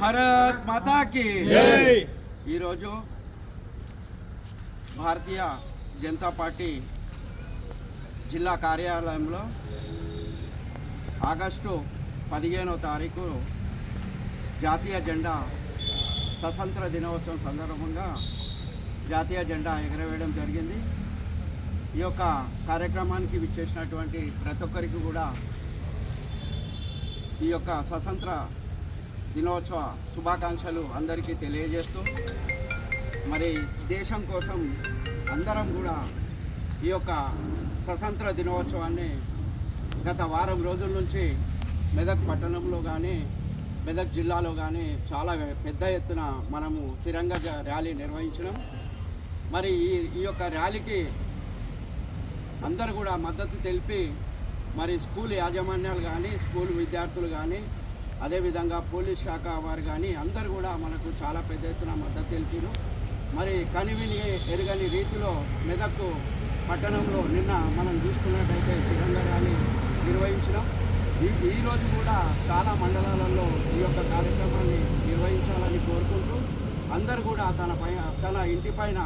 భారత్ మాతాకి ఈరోజు భారతీయ జనతా పార్టీ జిల్లా కార్యాలయంలో ఆగస్టు పదిహేనవ తారీఖు జాతీయ జెండా స్వతంత్ర దినోత్సవం సందర్భంగా జాతీయ జెండా ఎగరవేయడం జరిగింది. ఈ యొక్క కార్యక్రమానికి విచ్చేసినటువంటి ప్రతి ఒక్కరికి కూడా ఈ యొక్క స్వతంత్ర దినోత్సవ శుభాకాంక్షలు అందరికీ తెలియజేస్తూ మరి దేశం కోసం అందరం కూడా ఈ యొక్క స్వతంత్ర దినోత్సవాన్ని గత వారం రోజుల నుంచి మెదక్ పట్టణంలో కానీ మెదక్ జిల్లాలో కానీ చాలా పెద్ద ఎత్తున మనము తిరంగ ర్యాలీ నిర్వహించడం మరి ఈ ఈ యొక్క ర్యాలీకి అందరు కూడా మద్దతు తెలిపి మరి స్కూల్ యాజమాన్యాలు కానీ స్కూల్ విద్యార్థులు కానీ అదేవిధంగా పోలీస్ శాఖ వారు కానీ అందరు కూడా మనకు చాలా పెద్ద ఎత్తున మద్దతు తెలిపారు. మరి కనివిని ఎరగని రీతిలో మెదక్ పట్టణంలో నిన్న మనం చూసుకున్నట్టయితే తిరంగ ర్యాలీ నిర్వహించడం ఈ ఈరోజు కూడా చాలా మండలాలలో ఈ యొక్క కార్యక్రమాన్ని నిర్వహించాలని కోరుకుంటూ అందరు కూడా తన పై తన ఇంటి పైన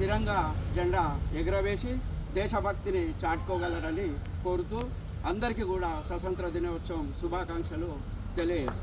తిరంగా జెండా ఎగురవేసి దేశభక్తిని చాటుకోగలరని కోరుతూ అందరికీ కూడా స్వతంత్ర దినోత్సవం శుభాకాంక్షలు Excelência.